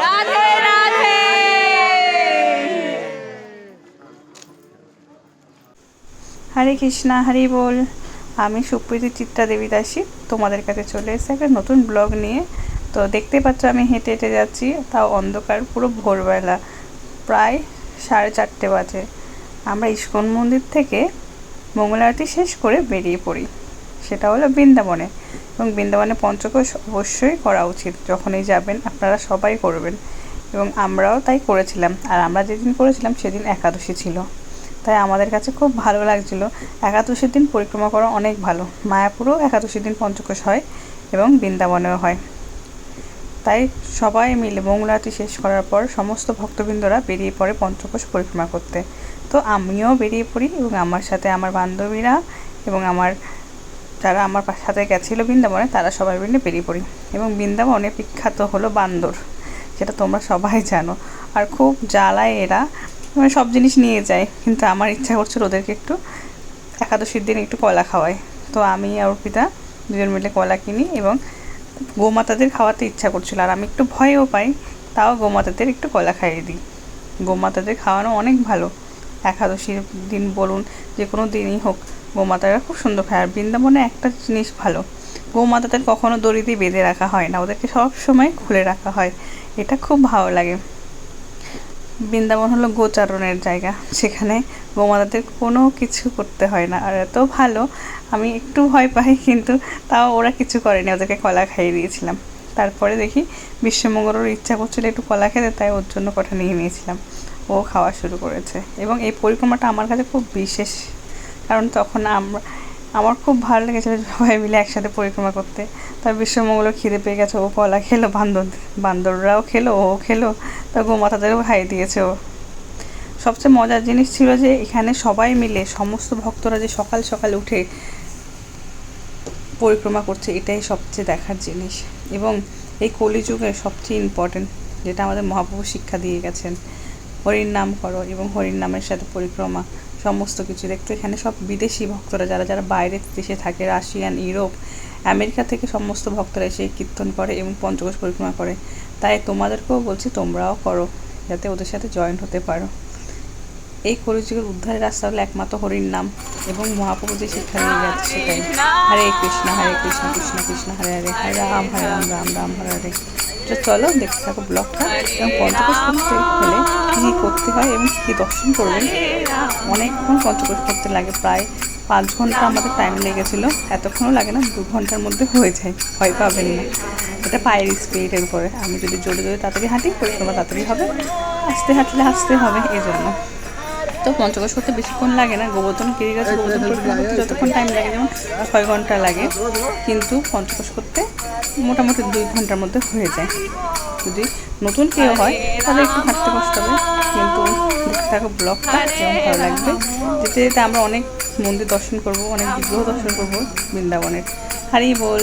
রাধে রাধে। হরে কৃষ্ণা, হরি বল। আমি সুপ্রীতি চিত্রা দেবী দাসী তোমাদের কাছে চলে এসেছি একটা নতুন ব্লগ নিয়ে। তো দেখতে পাচ্ছ, আমি হেঁটে হেঁটে যাচ্ছি, তাও অন্ধকার, পুরো ভোরবেলা। প্রায় সাড়ে চারটে বাজে। আমরা ইস্কন মন্দির থেকে মঙ্গল আরতি শেষ করে বেরিয়ে পড়ি। সেটা হলো বৃন্দাবনে। এবং বৃন্দাবনে পঞ্চকোষ অবশ্যই করা উচিত, যখনই যাবেন আপনারা সবাই করবেন। এবং আমরাও তাই করেছিলাম, আর আমরা যেদিন করেছিলাম সেদিন একাদশী ছিল। তাই আমাদের কাছে খুব ভালো লাগছিল। একাদশীর দিন পরিক্রমা করা অনেক ভালো। মায়াপুরও একাদশীর দিন পঞ্চকোষ হয় এবং বৃন্দাবনেও হয়। তাই সবাই মিলে মঙ্গলারতি শেষ করার পর সমস্ত ভক্তবৃন্দরা বেরিয়ে পড়ে পঞ্চকোষ পরিক্রমা করতে। তো আমিও বেরিয়ে পড়ি এবং আমার সাথে আমার বান্ধবীরা এবং আমার যারা আমার সাথে গেছিল বৃন্দাবনে, তারা সবাই মিলে বেরিয়ে পড়ি। এবং বৃন্দাবনে বিখ্যাত হলো বান্দর, যেটা তোমরা সবাই জানো। আর খুব জ্বালায় এরা। মানে সব জিনিস নিয়ে যায়, কিন্তু আমার ইচ্ছা করছিল ওদেরকে একটু একাদশীর দিন একটু কলা খাওয়াই তো আমি আর অর্পিতা দুজন মিলে কলা কিনি এবং গোমাতাদের খাওয়াতে ইচ্ছা করছিল। আর আমি একটু ভয়ও পাই, তাও গোমাতাদের একটু কলা খাইয়ে দিই। গোমাতাদের খাওয়ানো অনেক ভালো। একাদশীর দিন বলুন, যে কোনো দিনই হোক। গোমাতারা খুব সুন্দর খায়। আর বৃন্দাবনে একটা জিনিস ভালো গোমাতাদের কখনো দড়ি দিয়ে বেঁধে রাখা হয় না, ওদেরকে সব সময় খুলে রাখা হয়। এটা খুব ভালো লাগে। বৃন্দাবন হলো গোচারণের জায়গা, সেখানে গোমাতাদের কোনো কিছু করতে হয় না। আর এত ভালো, আমি একটু ভয় পাই, কিন্তু তাও ওরা কিছু করেনি, ওদেরকে কলা খাইয়ে দিয়েছিলাম। তারপরে দেখি বিশ্বমঙ্গল ওর ইচ্ছা করছিল একটু কলা খেতে, তাই ওর জন্য কটা নিয়ে নিয়েছিলাম। ও খাওয়া শুরু করেছে। এবং এই পরিক্রমাটা আমার কাছে খুব বিশেষ কারণ তখন আমরা, আমার খুব ভালো লেগেছিলো সবাই মিলে একসাথে পরিক্রমা করতে। তার বিশ্বমঙ্গলও খিদে পেয়ে গেছে, ও কলা খেলো, বান্দর, বান্দররাও খেলো, ও খেলো তা গোমাতাদেরও খাইয়ে দিয়েছে ও। সবচেয়ে মজার জিনিস ছিল যে এখানে সবাই মিলে, সমস্ত ভক্তরা যে সকাল সকাল উঠে পরিক্রমা করছে, এটাই সবচেয়ে দেখার জিনিস। এবং এই কলিযুগে সবচেয়ে ইম্পর্টেন্ট যেটা আমাদের মহাপ্রভু শিক্ষা দিয়ে গেছেন, হরির নাম করো এবং হরির নামের সাথে পরিক্রমা। সমস্ত কিছু দেখতে এখানে সব বিদেশি ভক্তরা যারা যারা বাইরের দেশে থাকে, রাশিয়ান, ইউরোপ, আমেরিকা থেকে সমস্ত ভক্তরা এসে কীর্তন করে এবং পঞ্চকোষ পরিক্রমা করে। তাই তোমাদেরকেও বলছি, তোমরাও করো, যাতে ওদের সাথে জয়েন হতে পারো। এই কলিযুগের উদ্ধারের রাস্তা হলো একমাত্র হরির নাম এবং মহাপ্রভু যে শিক্ষা দিয়ে যাচ্ছে সেটাই। হরে কৃষ্ণ হরে কৃষ্ণ কৃষ্ণ কৃষ্ণ, হরে হরে হরে রাম হরে রাম রাম রাম, হরে হরে। চলো দেখতে থাকো ব্লগটা। এবং পঞ্চকোষ করতে হলে কী করতে হয় এবং কী দর্শন করবেন অনেকক্ষণ পঞ্চকোষ করতে লাগে, প্রায় পাঁচ ঘণ্টা আমাদের টাইম লেগেছিলো। এতক্ষণও লাগে না, দু ঘণ্টার মধ্যে হয়ে যায়, ভয় পাবেন না। এটা পায়ের স্পিডের উপরে। আমি যদি জোরে জোরে তাড়াতাড়ি হাঁটি, পরিক্রমা তাড়াতাড়ি হবে। আস্তে হাঁটলে আসতে হবে এই জন্য তো পঞ্চকোষ করতে বেশিক্ষণ লাগে না, গোবর্ধন কেড়ে গেছে যতক্ষণ টাইম লাগে, যেমন ছয় ঘণ্টা লাগে, কিন্তু পঞ্চকোষ করতে মোটামুটি দুই ঘণ্টার মধ্যে হয়ে যায়। যদি নতুন কেউ হয়, তাহলে একটু হাঁটতে কষ্ট হবে, কিন্তু দেখতে থাকো ব্লগটা, যেমন ভালো লাগবে। যেতে যেতে আমরা অনেক মন্দির দর্শন করব, অনেক বিগ্রহ দর্শন করব বৃন্দাবনের। হারি বল।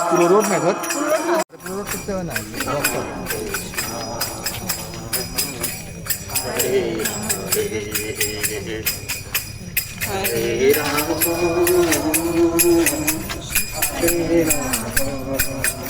পুরো রোড না ঘর পুরো রোড করতে হবে না হরে রাম হরে রাম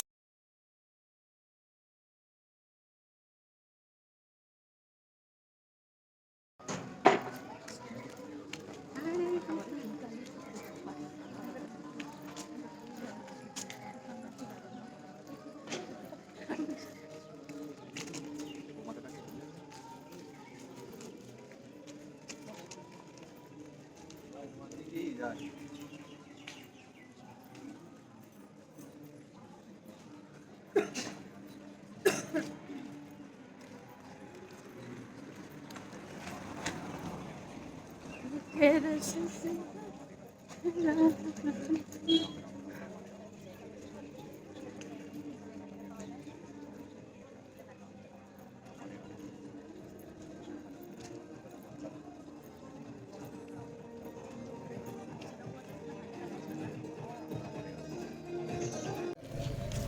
Hey, that's just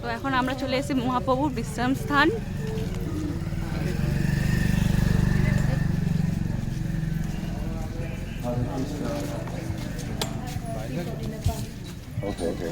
তো এখন আমরা চলে এসেছি মহাপ্রভুর বিশ্রাম স্থান। Okay, okay.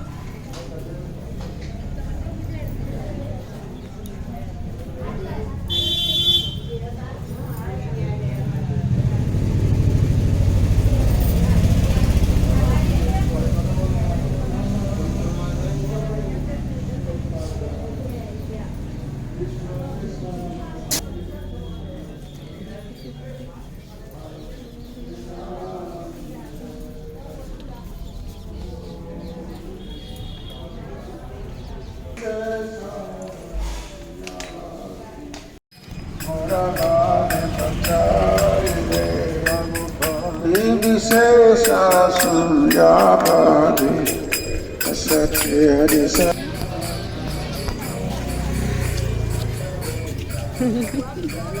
Viశేష দিদি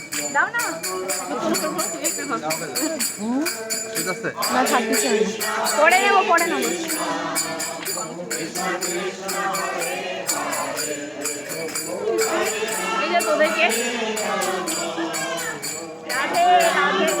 ঠিক আছে না। থাকতে পরে নেব পরে নেব। তোদেরকে। রাধে রাধে।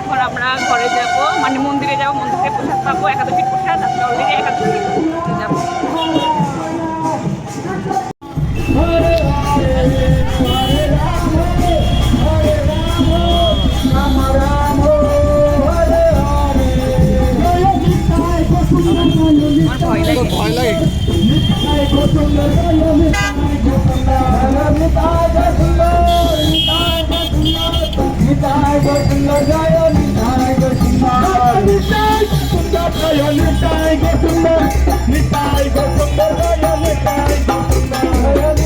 এখন আমরা ঘরে যাব মানে মন্দিরে যাব, মন্দিরে প্রসাদ পাবো একাদশীর প্রসাদ আজকে অলরেডি একাদশী। যাব ভয় লাগে ভয় লাগে। I'm gonna go to the